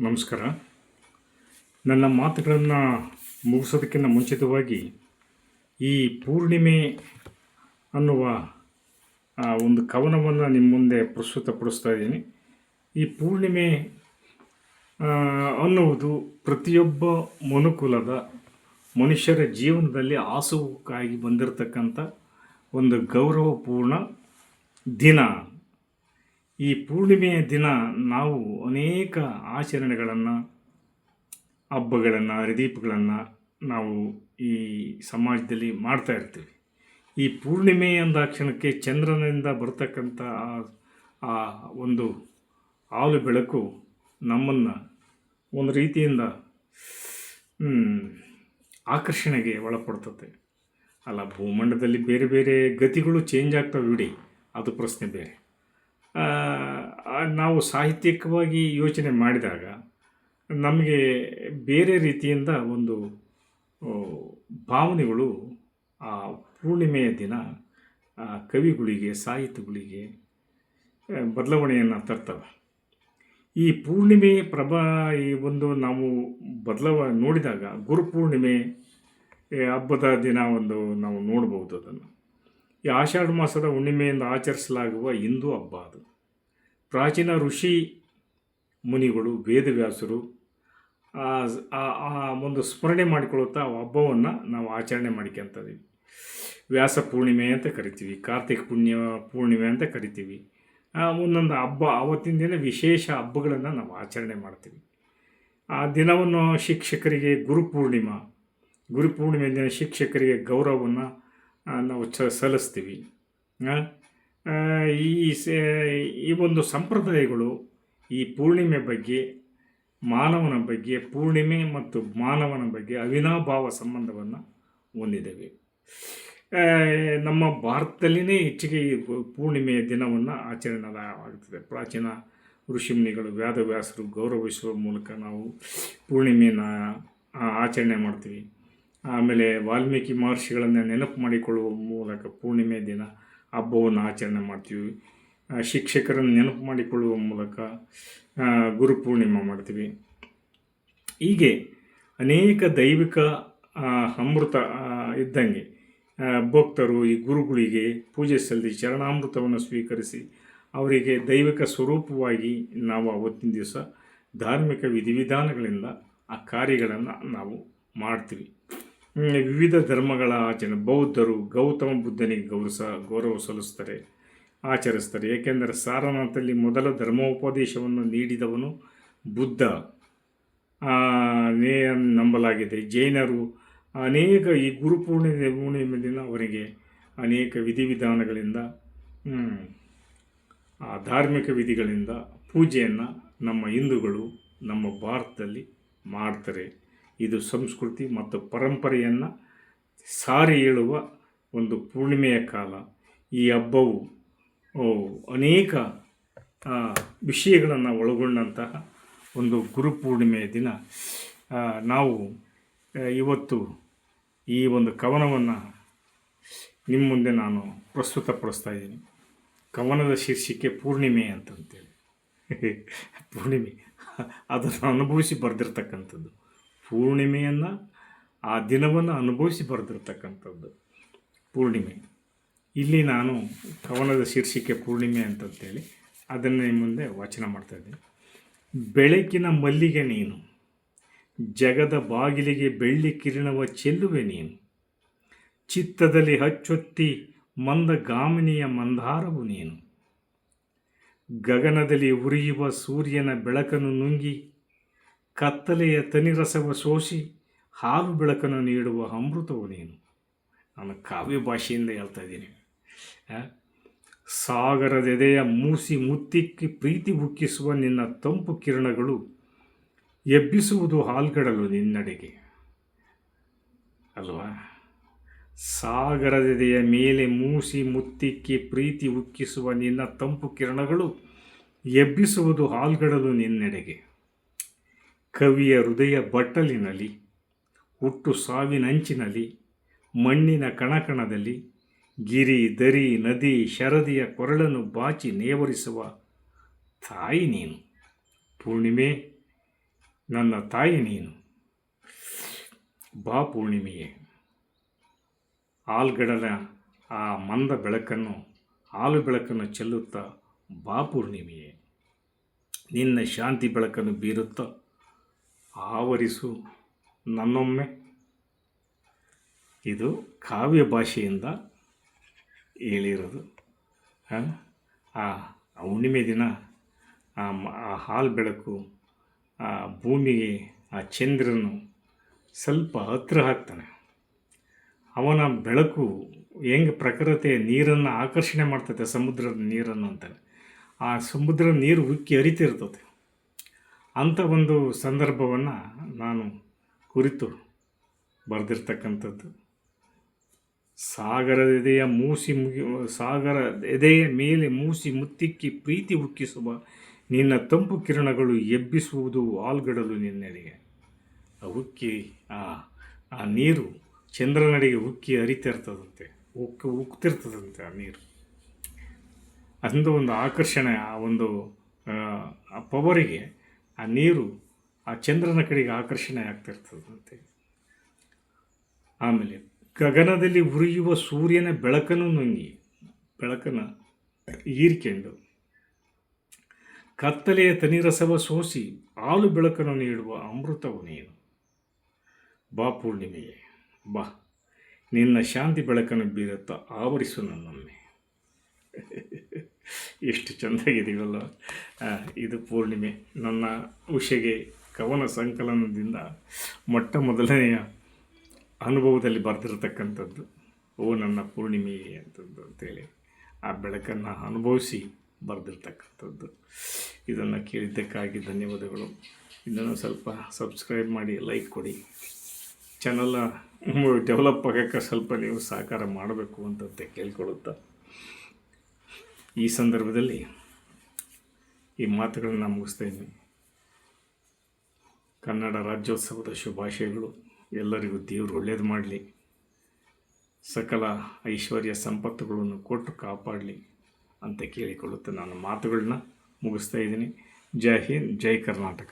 ನಮಸ್ಕಾರ. ನನ್ನ ಮಾತುಗಳನ್ನು ಮುಗಿಸೋದಕ್ಕಿಂತ ಮುಂಚಿತವಾಗಿ ಈ ಪೂರ್ಣಿಮೆ ಅನ್ನುವ ಒಂದು ಕವನವನ್ನು ನಿಮ್ಮ ಮುಂದೆ ಪ್ರಸ್ತುತಪಡಿಸ್ತಾ ಇದ್ದೀನಿ. ಈ ಪೂರ್ಣಿಮೆ ಅನ್ನುವುದು ಪ್ರತಿಯೊಬ್ಬ ಮನುಕುಲದ, ಮನುಷ್ಯರ ಜೀವನದಲ್ಲಿ ಆಸುವುಕ್ಕಾಗಿ ಬಂದಿರತಕ್ಕಂಥ ಒಂದು ಗೌರವಪೂರ್ಣ ದಿನ. ಈ ಪೂರ್ಣಿಮೆಯ ದಿನ ನಾವು ಅನೇಕ ಆಚರಣೆಗಳನ್ನು, ಹಬ್ಬಗಳನ್ನು, ಹರಿದೀಪಗಳನ್ನು ನಾವು ಈ ಸಮಾಜದಲ್ಲಿ ಮಾಡ್ತಾ ಇರ್ತೀವಿ. ಈ ಪೂರ್ಣಿಮೆ ಅಂದಾಕ್ಷಣಕ್ಕೆ ಚಂದ್ರನಿಂದ ಬರ್ತಕ್ಕಂಥ ಆ- ಒಂದು ಹಾಲು ಬೆಳಕು ನಮ್ಮನ್ನು ಒಂದು ರೀತಿಯಿಂದ ಆಕರ್ಷಣೆಗೆ ಒಳಪಡ್ತದೆ ಅಲ್ಲ, ಭೂಮಂಡಲದಲ್ಲಿ ಬೇರೆ ಬೇರೆ ಗತಿಗಳು ಚೇಂಜ್ ಆಗ್ತವೆ ಬಿಡಿ ಅದು ಪ್ರಶ್ನೆ ಬೇರೆ. ನಾವು ಸಾಹಿತ್ಯಿಕವಾಗಿ ಯೋಚನೆ ಮಾಡಿದಾಗ ನಮಗೆ ಬೇರೆ ರೀತಿಯಿಂದ ಒಂದು ಭಾವನೆಗಳು ಆ ಪೂರ್ಣಿಮೆಯ ದಿನ ಕವಿಗಳಿಗೆ ಸಾಹಿತಿಗಳಿಗೆ ಬದಲಾವಣೆಯನ್ನು ತರ್ತವೆ. ಈ ಪೂರ್ಣಿಮೆ ಪ್ರಭಾ, ಈ ಒಂದು ನಾವು ಬದಲಾವ ನೋಡಿದಾಗ ಗುರುಪೂರ್ಣಿಮೆ ಹಬ್ಬದ ದಿನ ಒಂದು ನಾವು ನೋಡ್ಬೋದು ಅದನ್ನು. ಈ ಆಷಾಢ ಮಾಸದ ಹುಣ್ಣಿಮೆಯಿಂದ ಆಚರಿಸಲಾಗುವ ಹಿಂದೂ ಹಬ್ಬ ಅದು. ಪ್ರಾಚೀನ ಋಷಿ ಮುನಿಗಳು, ವೇದವ್ಯಾಸರು ಆ ಒಂದು ಸ್ಮರಣೆ ಮಾಡಿಕೊಳ್ಳುತ್ತಾ ಆ ಹಬ್ಬವನ್ನು ನಾವು ಆಚರಣೆ ಮಾಡ್ಕೊಂತೀವಿ ವ್ಯಾಸ ಪೂರ್ಣಿಮೆ ಅಂತ ಕರಿತೀವಿ, ಕಾರ್ತಿಕ ಪುಣ್ಯ, ಪೂರ್ಣಿಮೆ ಅಂತ ಕರಿತೀವಿ. ಒಂದೊಂದು ಹಬ್ಬ, ಆವತ್ತಿನ ದಿನ ವಿಶೇಷ ಹಬ್ಬಗಳನ್ನು ನಾವು ಆಚರಣೆ ಮಾಡ್ತೀವಿ. ಆ ದಿನವನ್ನು ಶಿಕ್ಷಕರಿಗೆ ಗುರುಪೂರ್ಣಿಮಾ ಗುರುಪೂರ್ಣಿಮೆ ದಿನ ಶಿಕ್ಷಕರಿಗೆ ಗೌರವವನ್ನು ನಾವು ಚ, ಸಲ್ಲಿಸ್ತೀವಿ. ಈ ಸ- ಈ ಒಂದು ಸಂಪ್ರದಾಯಗಳು ಈ ಪೂರ್ಣಿಮೆ ಬಗ್ಗೆ, ಮಾನವನ ಬಗ್ಗೆ, ಪೂರ್ಣಿಮೆ ಮತ್ತು ಮಾನವನ ಬಗ್ಗೆ ಅವಿನಾಭಾವ ಸಂಬಂಧವನ್ನು ಹೊಂದಿದ್ದೇವೆ. ನಮ್ಮ ಭಾರತದಲ್ಲಿನೇ ಹೆಚ್ಚಿಗೆ ಈ ಪೂರ್ಣಿಮೆಯ ದಿನವನ್ನು ಆಚರಣೆ ಆಗ್ತದೆ ಪ್ರಾಚೀನ ಋಷಿಮುನಿಗಳು ವ್ಯಾಸರು ಗೌರವಿಸುವ ಮೂಲಕ ನಾವು ಪೂರ್ಣಿಮೆಯನ್ನು ಆಚರಣೆ ಮಾಡ್ತೀವಿ. ಆಮೇಲೆ ವಾಲ್ಮೀಕಿ ಮಹರ್ಷಿಗಳನ್ನು ನೆನಪು ಮಾಡಿಕೊಳ್ಳುವ ಮೂಲಕ ಪೂರ್ಣಿಮೆ ದಿನ ಹಬ್ಬವನ್ನು ಆಚರಣೆ ಮಾಡ್ತೀವಿ. ಶಿಕ್ಷಕರನ್ನು ನೆನಪು ಮಾಡಿಕೊಳ್ಳುವ ಮೂಲಕ ಗುರು ಗುರುಪೂರ್ಣಿಮೆ ಮಾಡ್ತೀವಿ. ಹೀಗೆ ಅನೇಕ ದೈವಿಕ ಅಮೃತ ಇದ್ದಂಗೆ ಭಕ್ತರು ಈ ಗುರುಗಳಿಗೆ ಪೂಜೆ ಸಲ್ಲಿಸಿ ಚರಣಾಮೃತವನ್ನು ಸ್ವೀಕರಿಸಿ ಅವರಿಗೆ ದೈವಿಕ ಸ್ವರೂಪವಾಗಿ ನಾವು ಅವತ್ತಿನ ದಿವಸ ಧಾರ್ಮಿಕ ವಿಧಿವಿಧಾನಗಳಿಂದ ಆ ಕಾರ್ಯಗಳನ್ನು ನಾವು ಮಾಡ್ತೀವಿ. ವಿವಿಧ ಧರ್ಮಗಳ ಆಚರಣೆ. ಬೌದ್ಧರು ಗೌತಮ ಬುದ್ಧನಿಗೆ ಗೌರವ ಗೌರವ ಸಲ್ಲಿಸ್ತಾರೆ ಆಚರಿಸ್ತಾರೆ ಏಕೆಂದರೆ ಸಾರನಾಥಲ್ಲಿ ಮೊದಲ ಧರ್ಮೋಪದೇಶವನ್ನು ನೀಡಿದವನು ಬುದ್ಧ. ನೇ ನಂಬಲಾಗಿದೆ. ಜೈನರು ಅನೇಕ ಈ ಗುರುಪೂರ್ಣಿಮೆ ಪೂರ್ಣಿಮೆ ದಿನ ಅವರಿಗೆ ಅನೇಕ ವಿಧಿವಿಧಾನಗಳಿಂದ ಆ ಧಾರ್ಮಿಕ ವಿಧಿಗಳಿಂದ ಪೂಜೆಯನ್ನು ನಮ್ಮ ಹಿಂದೂಗಳು ನಮ್ಮ ಭಾರತದಲ್ಲಿ ಮಾಡ್ತಾರೆ. ಇದು ಸಂಸ್ಕೃತಿ ಮತ್ತು ಪರಂಪರೆಯನ್ನು ಸಾರಿ ಹೇಳುವ ಒಂದು ಪೂರ್ಣಿಮೆಯ ಕಾಲ. ಈ ಹಬ್ಬವು ಅನೇಕ ವಿಷಯಗಳನ್ನು ಒಳಗೊಂಡಂತಹ ಒಂದು ಗುರುಪೂರ್ಣಿಮೆಯ ದಿನ. ನಾವು ಇವತ್ತು ಈ ಒಂದು ಕವನವನ್ನು ನಿಮ್ಮ ಮುಂದೆ ನಾನು ಪ್ರಸ್ತುತಪಡಿಸ್ತಾ ಇದ್ದೀನಿ. ಕವನದ ಶೀರ್ಷಿಕೆ ಪೂರ್ಣಿಮೆ ಅಂತಂತೇಳಿ. ಪೂರ್ಣಿಮೆ ಅದನ್ನು ಅನುಭವಿಸಿ ಬರೆದಿರ್ತಕ್ಕಂಥದ್ದು. ಪೂರ್ಣಿಮೆಯನ್ನು ಆ ದಿನವನ್ನು ಅನುಭವಿಸಿ ಬರೆದಿರ್ತಕ್ಕಂಥದ್ದು. ಪೂರ್ಣಿಮೆ. ಇಲ್ಲಿ ನಾನು ಕವನದ ಶೀರ್ಷಿಕೆ ಪೂರ್ಣಿಮೆ ಅಂತಂತೇಳಿ ಅದನ್ನು ಮುಂದೆ ವಾಚನ ಮಾಡ್ತಾ ಇದ್ದೀನಿ. ಬೆಳಕಿನ ಮಲ್ಲಿಗೆ ನೀನು, ಜಗದ ಬಾಗಿಲಿಗೆ ಬೆಳ್ಳಿ ಕಿರಣವ ಚೆಲ್ಲುವೆ ನೀನು, ಚಿತ್ತದಲ್ಲಿ ಹಚ್ಚೊತ್ತಿ ಮಂದ ಗಾಮಿನಿಯ ಮಂದಾರವು ನೀನು, ಗಗನದಲ್ಲಿ ಉರಿಯುವ ಸೂರ್ಯನ ಬೆಳಕನ್ನು ನುಂಗಿ ಕತ್ತಲೆಯ ತನಿರಸವ ಸೋಸಿ ಹಾಲು ಬೆಳಕನ್ನು ನೀಡುವ ಅಮೃತವು ನೀನು. ನಾನು ಕಾವ್ಯ ಭಾಷೆಯಿಂದ ಹೇಳ್ತಾ ಇದ್ದೀನಿ? ಸಾಗರದೆದೆಯ ಮೂಸಿ ಮುತ್ತಿಕ್ಕಿ ಪ್ರೀತಿ ಉಕ್ಕಿಸುವ ನಿನ್ನ ತಂಪು ಕಿರಣಗಳು ಎಬ್ಬಿಸುವುದು ಹಾಲ್ಗಡಲು ನಿನ್ನಡೆಗೆ. ಅಲ್ವಾ? ಸಾಗರದೆದೆಯ ಮೇಲೆ ಮೂಸಿ ಮುತ್ತಿಕ್ಕಿ ಪ್ರೀತಿ ಉಕ್ಕಿಸುವ ನಿನ್ನ ತಂಪು ಕಿರಣಗಳು ಎಬ್ಬಿಸುವುದು ಹಾಲ್ಗಡಲು ನಿನ್ನೆಡೆಗೆ. ಕವಿಯ ಹೃದಯ ಬಟ್ಟಲಿನಲ್ಲಿ, ಹುಟ್ಟು ಸಾವಿನಂಚಿನಲ್ಲಿ, ಮಣ್ಣಿನ ಕಣಕಣದಲ್ಲಿ, ಗಿರಿ, ದರಿ, ನದಿ, ಶರದಿಯ ಕೊರಳನ್ನು ಬಾಚಿ ನೇವರಿಸುವ ತಾಯಿ ನೀನು. ಪೂರ್ಣಿಮೆ, ನನ್ನ ತಾಯಿ ನೀನು. ಬಾ ಪೂರ್ಣಿಮೆಯೇ. ಆಲ್ಗಡಲ ಆ ಮಂದ ಬೆಳಕನ್ನು, ಹಾಲು ಬೆಳಕನ್ನು ಚೆಲ್ಲುತ್ತಾ ಬಾ ಪೂರ್ಣಿಮೆಯೇ. ನಿನ್ನ ಶಾಂತಿ ಬೆಳಕನ್ನು ಬೀರುತ್ತಾ ಆವರಿಸು ನನ್ನೊಮ್ಮೆ. ಇದು ಕಾವ್ಯ ಭಾಷೆಯಿಂದ ಹೇಳಿರೋದು. ಆ, ಹುಣ್ಣಿಮೆ ದಿನ ಆ ಹಾಲು ಬೆಳಕು ಆ ಭೂಮಿಗೆ ಆ ಚಂದ್ರನು ಸ್ವಲ್ಪ ಹತ್ರ ಹಾಕ್ತಾನೆ. ಅವನ ಬೆಳಕು ಹೆಂಗೆ ಪ್ರಕೃತಿಯ ನೀರನ್ನು ಆಕರ್ಷಣೆ ಮಾಡ್ತೈತೆ ಸಮುದ್ರದ ನೀರನ್ನು ಅಂತಾನೆ. ಆ ಸಮುದ್ರ ನೀರು ಉಕ್ಕಿ ಹರಿತಿರ್ತದೆ ಅಂಥ ಒಂದು ಸಂದರ್ಭವನ್ನು ನಾನು ಕುರಿತು ಬರೆದಿರ್ತಕ್ಕಂಥದ್ದು. ಸಾಗರದ ಎದೆಯ ಮೂಸಿ ಮುಗಿ, ಸಾಗರ ಎದೆಯ ಮೇಲೆ ಮೂಸಿ ಮುತ್ತಿಕ್ಕಿ ಪ್ರೀತಿ ಉಕ್ಕಿಸುವ ನಿನ್ನ ತಂಪು ಕಿರಣಗಳು ಎಬ್ಬಿಸುವುದು ಆಲ್ಗಡಲು ನಿನ್ನೆಡೆಗೆ. ಆ ಉಕ್ಕಿ ಆ ಆ ನೀರು ಚಂದ್ರನಡೆಗೆ ಉಕ್ಕಿ ಹರಿತಿರ್ತದಂತೆ, ಉಕ್ಕಿ, ಉಕ್ತಿರ್ತದಂತೆ ಆ ನೀರು. ಅಂಥ ಒಂದು ಆಕರ್ಷಣೆ, ಆ ಒಂದು ಆ ಪವರಿಗೆ ಆ ನೀರು ಆ ಚಂದ್ರನ ಕಡೆಗೆ ಆಕರ್ಷಣೆ ಆಗ್ತಿರ್ತದಂತೆ ಆಮೇಲೆ ಗಗನದಲ್ಲಿ ಉರಿಯುವ ಸೂರ್ಯನ ಬೆಳಕನ್ನು ನುಂಗಿ, ಬೆಳಕನ್ನು ಹೀರಿಕೊಂಡು ಕತ್ತಲೆಯ ತನಿರಸವ ಸೋಸಿ ಹಾಲು ಬೆಳಕನ್ನು ನೀಡುವ ಅಮೃತವು ನೀನು. ಬಾ ಪೂರ್ಣಿಮೆಯೇ, ಬಾ. ನಿನ್ನ ಶಾಂತಿ ಬೆಳಕನ್ನು ಬೀರುತ್ತಾ ಆವರಿಸು ನನ್ನೊಮ್ಮೆ. ಎಷ್ಟು ಚೆಂದಾಗಿದ್ದೀವಲ್ಲ ಇದು ಪೂರ್ಣಿಮೆ. ನನ್ನ ಉಷೆಗೆ ಕವನ ಸಂಕಲನದಿಂದ ಮೊಟ್ಟ ಮೊದಲನೆಯ ಅನುಭವದಲ್ಲಿ ಬರೆದಿರತಕ್ಕಂಥದ್ದು, ಓ ನನ್ನ ಪೂರ್ಣಿಮೆಯೇ ಅಂತದ್ದು ಅಂತೇಳಿ. ಆ ಬೆಳಕನ್ನು ಅನುಭವಿಸಿ ಬರೆದಿರ್ತಕ್ಕಂಥದ್ದು. ಇದನ್ನು ಕೇಳಿದ್ದಕ್ಕಾಗಿ ಧನ್ಯವಾದಗಳು. ಇದನ್ನು ಸ್ವಲ್ಪ ಸಬ್ಸ್ಕ್ರೈಬ್ ಮಾಡಿ, ಲೈಕ್ ಕೊಡಿ. ಚಾನಲ್ ಡೆವಲಪ್ ಆಗೋಕ್ಕೆ ಸ್ವಲ್ಪ ನೀವು ಸಹಕಾರ ಮಾಡಬೇಕು ಅಂತ ಕೇಳ್ಕೊಳ್ಳುತ್ತಾ ಈ ಸಂದರ್ಭದಲ್ಲಿ ಈ ಮಾತುಗಳನ್ನು ಮುಗಿಸ್ತಾ ಇದ್ದೀನಿ. ಕನ್ನಡ ರಾಜ್ಯೋತ್ಸವದ ಶುಭಾಶಯಗಳು. ಎಲ್ಲರಿಗೂ ದೇವರು ಒಳ್ಳೇದು ಮಾಡಲಿ. ಸಕಲ ಐಶ್ವರ್ಯ ಸಂಪತ್ತುಗಳನ್ನು ಕೊಟ್ಟು ಕಾಪಾಡಲಿ ಅಂತ ಕೇಳಿಕೊಳ್ಳುತ್ತಾ ನಾನು ಮಾತುಗಳನ್ನ ಮುಗಿಸ್ತಾ ಇದ್ದೀನಿ. ಜೈ ಹಿಂದ್, ಜೈ ಕರ್ನಾಟಕ.